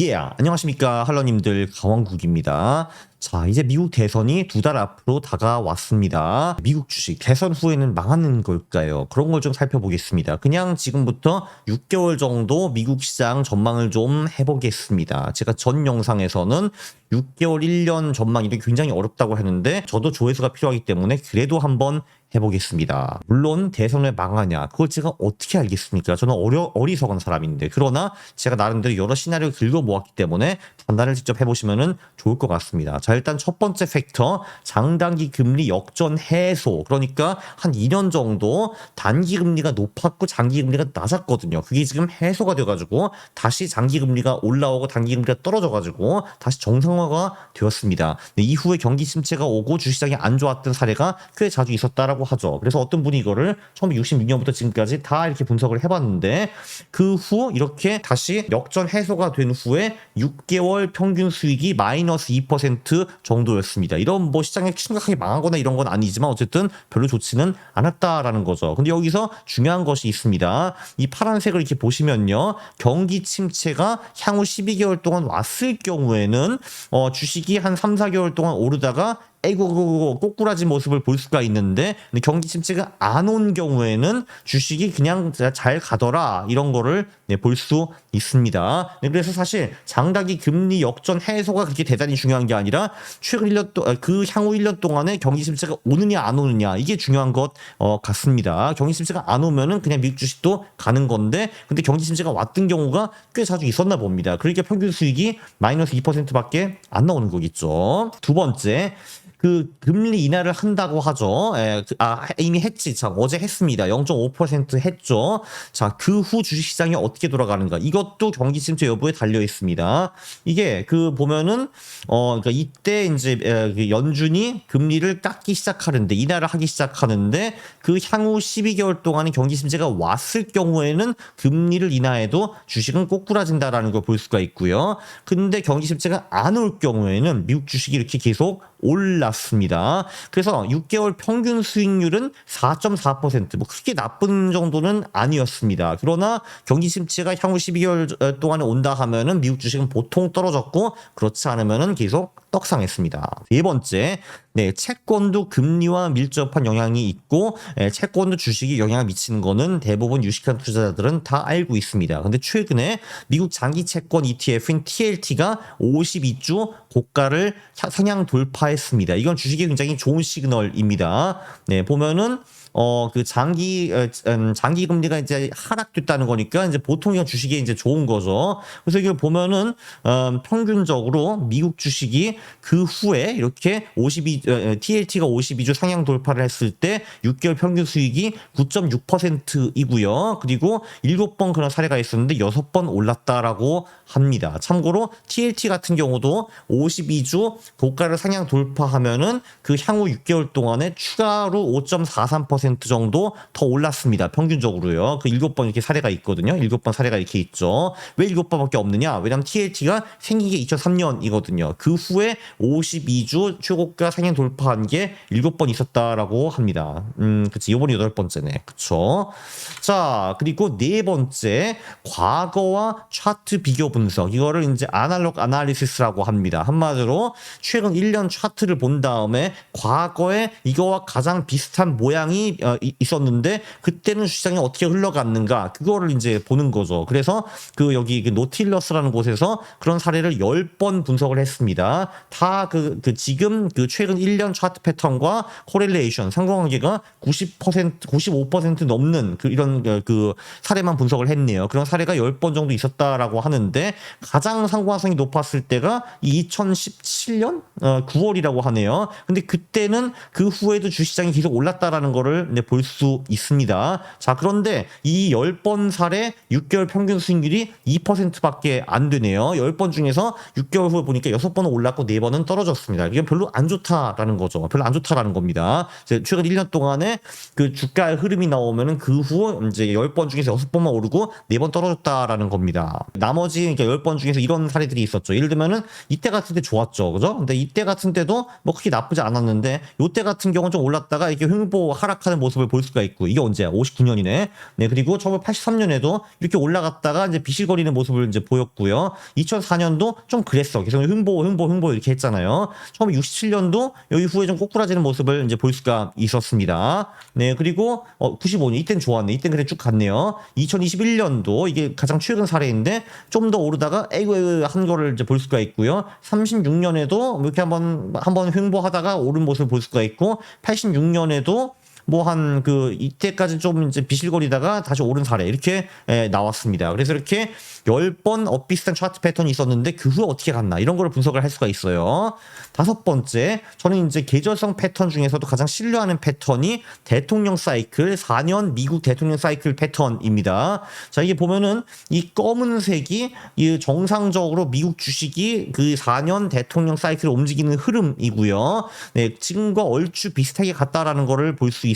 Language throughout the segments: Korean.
예, 안녕하십니까 할러님들 강원국입니다. 자, 이제 미국 대선이 두 달 앞으로 다가왔습니다. 미국 주식 대선 후에는 망하는 걸까요? 그런 걸 좀 살펴보겠습니다. 그냥 지금부터 6개월 정도 미국 시장 전망을 좀 해보겠습니다. 제가 전 영상에서는 6개월, 1년 전망이 굉장히 어렵다고 했는데 저도 조회수가 필요하기 때문에 그래도 한번 해보겠습니다. 물론 대선을 망하냐 그걸 제가 어떻게 알겠습니까? 저는 어려, 어리석은 사람인데 그러나 제가 나름대로 여러 시나리오 긁어 모았기 때문에 판단을 직접 해보시면 좋을 것 같습니다. 자 일단 첫 번째 팩터 장단기 금리 역전 해소 그러니까 한 2년 정도 단기 금리가 높았고 장기 금리가 낮았거든요. 그게 지금 해소가 돼가지고 다시 장기 금리가 올라오고 단기 금리가 떨어져가지고 다시 정상화가 되었습니다. 네, 이후에 경기 침체가 오고 주시장이 안 좋았던 사례가 꽤 자주 있었다라고 하죠. 그래서 어떤 분이 이거를 1966년부터 지금까지 다 이렇게 분석을 해봤는데 그 후 이렇게 다시 역전 해소가 된 후에 6개월 평균 수익이 마이너스 2% 정도였습니다. 이런 뭐 시장이 심각하게 망하거나 이런 건 아니지만 어쨌든 별로 좋지는 않았다라는 거죠. 근데 여기서 중요한 것이 있습니다. 이 파란색을 이렇게 보시면요. 경기 침체가 향후 12개월 동안 왔을 경우에는 어, 주식이 한 3, 4개월 동안 오르다가 에이고 꼬꾸라진 모습을 볼 수가 있는데 경기 침체가 안 온 경우에는 주식이 그냥 잘 가더라 이런 거를 네, 볼 수 있습니다. 네, 그래서 사실 장단기 금리 역전 해소가 그렇게 대단히 중요한 게 아니라 최근 1년 동, 그 향후 1년 동안에 경기 침체가 오느냐 안 오느냐 이게 중요한 것 어, 같습니다. 경기 침체가 안 오면은 그냥 미국 주식도 가는 건데 근데 경기 침체가 왔던 경우가 꽤 자주 있었나 봅니다. 그러니까 평균 수익이 마이너스 2%밖에 안 나오는 거겠죠. 두 번째 그 금리 인하를 한다고 하죠. 예, 그, 아 이미 했지. 참 어제 했습니다. 0.5% 했죠. 자 그 후 주식시장이 어떻게 돌아가는가? 이것도 경기 침체 여부에 달려 있습니다. 이게 그 보면은 어 그러니까 이때 이제 에, 그 연준이 금리를 깎기 시작하는데 인하를 하기 시작하는데 그 향후 12개월 동안에 경기 침체가 왔을 경우에는 금리를 인하해도 주식은 꼬꾸라진다라는 걸 볼 수가 있고요. 근데 경기 침체가 안 올 경우에는 미국 주식이 이렇게 계속 올 랐습니다. 그래서 6개월 평균 수익률은 4.4%뭐 크게 나쁜 정도는 아니었습니다. 그러나 경기 침체가 향후 12개월 동안에 온다 하면은 미국 주식은 보통 떨어졌고 그렇지 않으면은 계속 떡상했습니다. 네 번째, 네, 채권도 금리와 밀접한 영향이 있고 예, 채권도 주식이 영향을 미치는 거는 대부분 유식한 투자자들은 다 알고 있습니다. 근데 최근에 미국 장기 채권 ETF인 TLT가 52주 고가를 상향 돌파했습니다. 이건 주식이 굉장히 좋은 시그널입니다. 네, 보면은 어, 그 장기, 음, 장기 금리가 이제 하락됐다는 거니까 이제 보통 이건 주식이 이제 좋은 거죠. 그래서 이걸 보면은, 음, 평균적으로 미국 주식이 그 후에 이렇게 52, 어, TLT가 52주 상향 돌파를 했을 때 6개월 평균 수익이 9.6%이고요. 그리고 7번 그런 사례가 있었는데 6번 올랐다라고 합니다. 참고로 TLT 같은 경우도 52주 고가를 상향 돌파하면은 그 향후 6개월 동안에 추가로 5.43% 정도 더 올랐습니다. 평균적으로요. 그 7번 이렇게 사례가 있거든요. 7번 사례가 이렇게 있죠. 왜 7번밖에 없느냐? 왜냐면 TLT가 생긴 게 2003년이거든요. 그 후에 52주 최고가 상향 돌파한 게 7번 있었다라고 합니다. 음, 그치. 요번이 8번째네. 그쵸. 자, 그리고 네 번째, 과거와 차트 비교 분석. 이거를 이제 아날로그 아날리시스라고 합니다. 한마디로 최근 1년 차트를 본 다음에 과거에 이거와 가장 비슷한 모양이 어, 있었는데 그때는 시장이 어떻게 흘러갔는가 그거를 이제 보는 거죠. 그래서 그 여기 그 노틸러스라는 곳에서 그런 사례를 10번 분석을 했습니다. 다그 그 지금 그 최근 1년 차트 패턴과 코렐레이션 상관관계가 90% 95% 넘는 그 이런 그 사례만 분석을 했네요. 그런 사례가 10번 정도 있었다라고 하는데 가장 상관성이 높았을 때가 2017년 어, 9월이라고 하네요. 근데 그때는 그 후에도 주시장이 계속 올랐다라는 거를 네, 볼수 있습니다. 자, 그런데 이 10번 사례 6개월 평균 수익률이 2%밖에 안 되네요. 10번 중에서 6개월 후에 보니까 6번은 올랐고 4번은 떨어졌습니다. 이게 별로 안 좋다 좋다라는 거죠. 별로 안 좋다라는 겁니다. 이제 최근 1년 동안에 그 주가의 흐름이 나오면은 그후 이제 10번 중에서 6번만 오르고 4번 떨어졌다라는 겁니다. 나머지 그러니까 10번 중에서 이런 사례들이 있었죠. 예를 들면은 이때 같은 때 좋았죠. 그죠? 근데 이때 같은 때도 뭐 크게 나쁘지 않았는데 요때 같은 경우는 좀 올랐다가 이렇게 횡보 하락 하는 모습을 볼 수가 있고 이게 언제야? 59년이네. 네, 그리고 1983년에도 이렇게 올라갔다가 이제 비실거리는 모습을 이제 보였고요. 2004년도 좀 그랬어. 계속 횡보, 횡보, 횡보 이렇게 했잖아요. 1967년도 여기 후에 좀 꼬꾸라지는 모습을 이제 볼 수가 있었습니다. 네, 그리고 어, 95년 이땐 좋았네. 이땐 그래 쭉 갔네요. 2021년도 이게 가장 최근 사례인데 좀 더 오르다가 에이구 한 거를 이제 볼 수가 있고요. 36년에도 이렇게 한번 한번 횡보하다가 오른 모습을 볼 수가 있고 86년에도 뭐 한 그 이때까지 좀 이제 비실거리다가 다시 오른 사례 이렇게 에, 나왔습니다. 그래서 이렇게 10번 엇비슷한 차트 패턴이 있었는데 그 후에 어떻게 갔나 이런 걸 분석을 할 수가 있어요. 다섯 번째, 저는 이제 계절성 패턴 중에서도 가장 신뢰하는 패턴이 대통령 사이클 4년 미국 대통령 사이클 패턴입니다. 자, 이게 보면은 이 검은색이 이 정상적으로 미국 주식이 그 4년 대통령 사이클을 움직이는 흐름이고요. 네, 지금과 얼추 비슷하게 갔다라는 거를 볼 수 있습니다.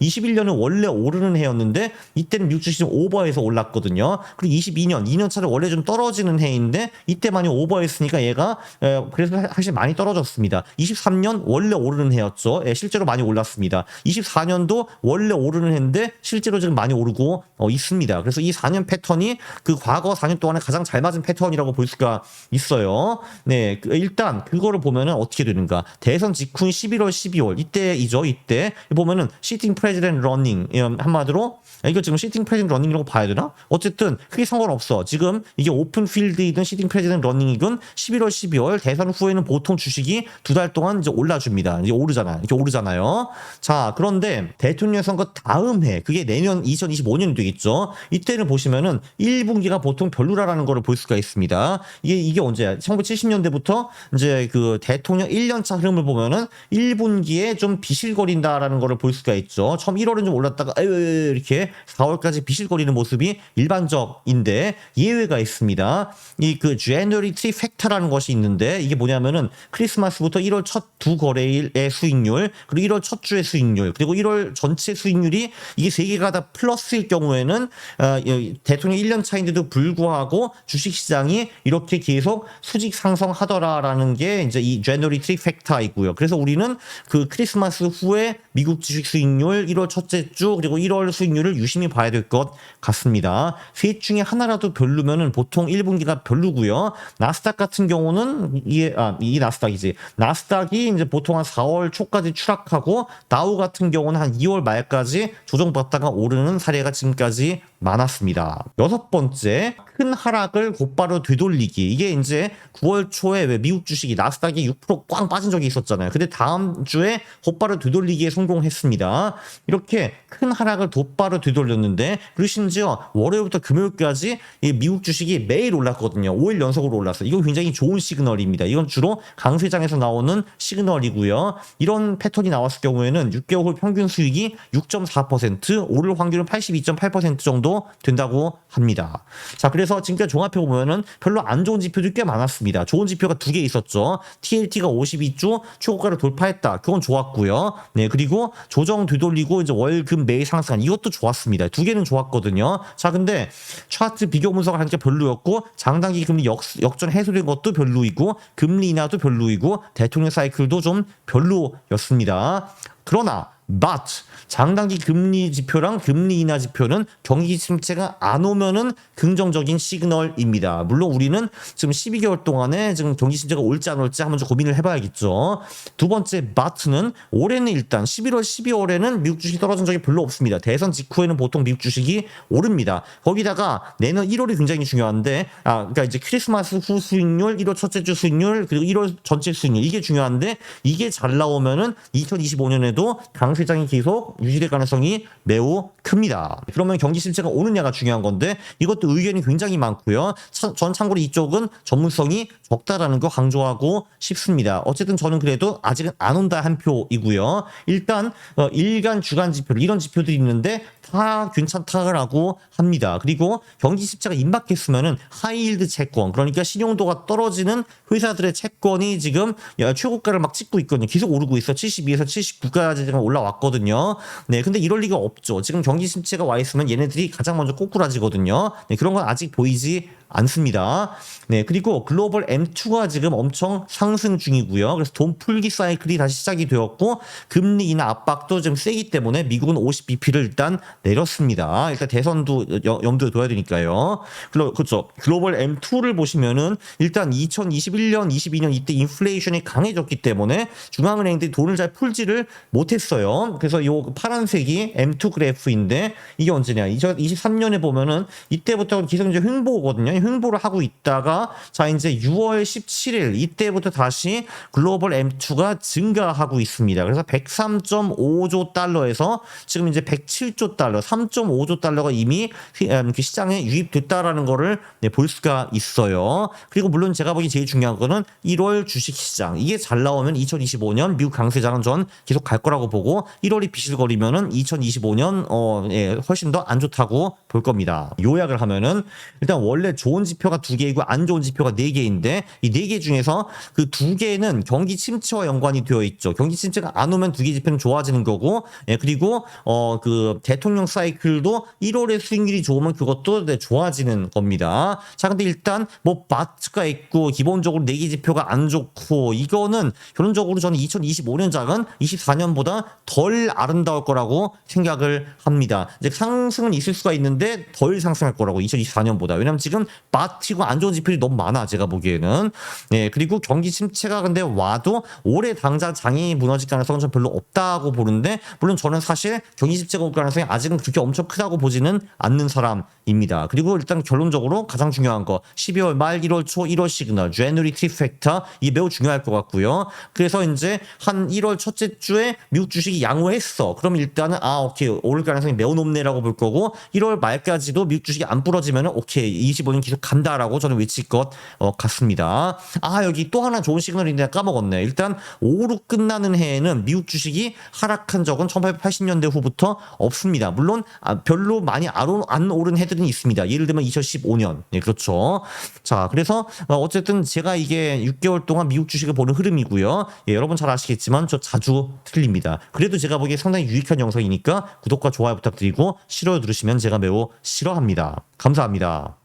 21년은 원래 오르는 해였는데 이때는 미국 주식이 좀 오버해서 올랐거든요. 그리고 22년, 2년 차를 원래 좀 떨어지는 해인데 이때 많이 오버했으니까 얘가 에, 그래서 사실 많이 떨어졌습니다. 23년 원래 오르는 해였죠. 예, 실제로 많이 올랐습니다. 24년도 원래 오르는 해인데 실제로 지금 많이 오르고 어, 있습니다. 그래서 이 4년 패턴이 그 과거 4년 동안에 가장 잘 맞은 패턴이라고 볼 수가 있어요. 네, 그 일단 그거를 보면은 어떻게 되는가? 대선 직후인 11월, 12월 이때이죠. 이때 보면은 시팅 프레지던트 러닝 한마디로 이거 지금 시팅 프레지던트 러닝이라고 봐야 되나? 어쨌든 크게 상관없어. 지금 이게 오픈 필드이든 시팅 프레지던트 러닝이든 11월, 12월 대선 후에는 보통 주식이 두 달 동안 이제 올라줍니다. 이제 오르잖아. 이렇게 오르잖아요. 자, 그런데 대통령 선거 다음 해, 그게 내년 2025년이 되겠죠. 이때는 보시면은 1분기가 보통 별로라라는 거를 볼 수가 있습니다. 이게, 이게 언제야? 1970년대부터 이제 그 대통령 1년차 흐름을 보면은 1분기에 좀 비실거린다라는 거를 볼 수가 있죠. 처음 1월은 좀 올랐다가 에이, 이렇게 4월까지 비실거리는 모습이 일반적인데 예외가 있습니다. 이 그 January Factor라는 것이 있는데 이게 뭐냐면은 크리스마스부터 1월 첫 두 거래일의 수익률 그리고 1월 첫 주의 수익률 그리고 1월 전체 수익률이 이게 세 개가 다 플러스일 경우에는 어, 이 대통령 1년 차인데도 불구하고 주식시장이 이렇게 계속 수직 상승하더라라는 게 이제 이 January Factor이고요. 그래서 우리는 그 크리스마스 후에 미국 주식 수익률 1월 첫째 주 그리고 1월 수익률을 유심히 봐야 될 것 같습니다. 셋 중에 하나라도 별로면은 보통 1분기가 별로고요. 나스닥 같은 경우는 이게 아, 이 나스닥이지. 나스닥이 이제 보통 한 4월 초까지 추락하고 다우 같은 경우는 한 2월 말까지 조정받다가 오르는 사례가 지금까지 많았습니다. 여섯 번째, 큰 하락을 곧바로 되돌리기. 이게 이제 9월 초에 왜 미국 주식이 나스닥이 6%꽝 빠진 적이 있었잖아요. 근데 다음 주에 곧바로 되돌리기에 성공했습니다. 이렇게 큰 하락을 곧바로 되돌렸는데, 그리고 심지어 월요일부터 금요일까지 이 미국 주식이 매일 올랐거든요. 5일 연속으로 올랐어요. 이건 굉장히 좋은 시그널입니다. 이건 주로 강세장에서 나오는 시그널이고요. 이런 패턴이 나왔을 경우에는 6개월 평균 수익이 6.4%, 오를 확률은 82.8% 정도 된다고 합니다. 자, 그래서 지금까지 종합해 보면은 별로 안 좋은 지표들이 꽤 많았습니다. 좋은 지표가 두 개 있었죠. TLT가 52주 최고가를 돌파했다. 그건 좋았고요. 네, 그리고 조정 되돌리고 이제 월 금 매일 상승한 이것도 좋았습니다. 두 개는 좋았거든요. 자, 근데 차트 비교 분석을 하니까 별로였고 장단기 금리 역, 역전 해소된 것도 별로이고 금리 인하도 별로이고 대통령 사이클도 좀 별로였습니다. 그러나 but 장단기 금리 지표랑 금리 인하 지표는 경기 침체가 안 오면은 긍정적인 시그널입니다. 물론 우리는 지금 12개월 동안에 지금 경기 침체가 올지 안 올지 한번 좀 고민을 해봐야겠죠. 두 번째 but는 올해는 일단 11월, 12월에는 미국 주식이 떨어진 적이 별로 없습니다. 대선 직후에는 보통 미국 주식이 오릅니다. 거기다가 내년 1월이 굉장히 중요한데, 아, 그러니까 이제 크리스마스 후 수익률, 1월 첫째 주 수익률, 그리고 1월 전체 수익률 이게 중요한데 이게 잘 나오면은 2025년에도 강 강세장이 계속 유지될 가능성이 매우 큽니다. 그러면 경기 실체가 오느냐가 중요한 건데 이것도 의견이 굉장히 많고요. 차- 전 참고로 이쪽은 전문성이 적다라는 거 강조하고 싶습니다. 어쨌든 저는 그래도 아직은 안 온다 한 표이고요. 일단 어, 일간 주간 지표 이런 지표들이 있는데 다 괜찮다라고 합니다. 그리고 경기 실체가 임박했으면은 하이힐드 채권 그러니까 신용도가 떨어지는 회사들의 채권이 지금 야, 최고가를 막 찍고 있거든요. 계속 오르고 있어. 72에서 79까지 지금 올라왔거든요. 네, 근데 이럴 리가 없죠. 지금 경기 침체가 와 있으면 얘네들이 가장 먼저 꼬꾸라지거든요. 네, 그런 건 아직 보이지 않습니다. 네, 그리고 글로벌 M2가 지금 엄청 상승 중이고요. 그래서 돈 풀기 사이클이 다시 시작이 되었고 금리 인하 압박도 좀 세기 때문에 미국은 50bp를 일단 내렸습니다. 일단 대선도 여- 염두에 둬야 되니까요. 글로, 그렇죠. 글로벌 M2를 보시면은 일단 2021년, 22년 이때 인플레이션이 강해졌기 때문에 중앙은행들이 돈을 잘 풀지를 못했어요. 그래서 요 파란색이 M2 그래프인데 이게 언제냐? 2023년에 보면은 이때부터 이제 횡보거든요. 횡보를 하고 있다가 자 이제 6월 17일 이때부터 다시 글로벌 M2가 증가하고 있습니다. 그래서 103.5조 달러에서 지금 이제 107조 달러, 3.5조 달러가 이미 휘- 음, 그 시장에 유입됐다라는 거를 네, 볼 수가 있어요. 그리고 물론 제가 보기 제일 중요한 거는 1월 주식 시장 이게 잘 나오면 2025년 미국 강세장은 전 계속 갈 거라고 보고 1월이 비실거리면은 2025년 어 예, 훨씬 더 안 좋다고 볼 겁니다. 요약을 하면은 일단 원래 좋은 지표가 두 개이고 안 좋은 지표가 네 개인데 이 네 개 중에서 그 두 개는 경기 침체와 연관이 되어 있죠. 경기 침체가 안 오면 두 개 지표는 좋아지는 거고 예, 그리고 어 그 대통령 사이클도 1월에 수익률이 좋으면 그것도 네, 좋아지는 겁니다. 자, 근데 일단 뭐 바트가 있고 기본적으로 네 개 지표가 안 좋고 이거는 결론적으로 저는 2025년작은 24년보다 덜 아름다울 거라고 생각을 합니다. 이제 상승은 있을 수가 있는데 덜 상승할 거라고 2024년보다. 왜냐면 지금 바티고 안 좋은 지표들이 너무 많아 제가 보기에는. 네 그리고 경기 침체가 근데 와도 올해 당장 장이 무너질 가능성은 좀 별로 없다고 보는데 물론 저는 사실 경기 침체가 올 가능성이 아직은 그렇게 엄청 크다고 보지는 않는 사람입니다. 그리고 일단 결론적으로 가장 중요한 거 12월 말 1월 초 1월 시그널 January T 팩터 이 매우 중요할 것 같고요. 그래서 이제 한 1월 첫째 주에 미국 주식이 양호했어. 그럼 일단은 아 오케이 오를 가능성이 매우 높네라고 볼 거고 1월 말까지도 미국 주식이 안 부러지면은 오케이 25년 계속 간다라고 저는 외칠 것 어, 같습니다. 아 여기 또 하나 좋은 시그널인데 까먹었네. 일단 5로 끝나는 해에는 미국 주식이 하락한 적은 1880년대 후부터 없습니다. 물론 아, 별로 많이 안, 오른 해들은 있습니다. 예를 들면 2015년. 네, 그렇죠. 자, 그래서 어, 어쨌든 제가 이게 6개월 동안 미국 주식을 보는 흐름이고요. 예, 여러분 잘 아시겠지만 저 자주 틀립니다. 그래도 제가 보기에 상당히 유익한 영상이니까 구독과 좋아요 부탁드리고 싫어요 누르시면 제가 매우 싫어합니다. 감사합니다.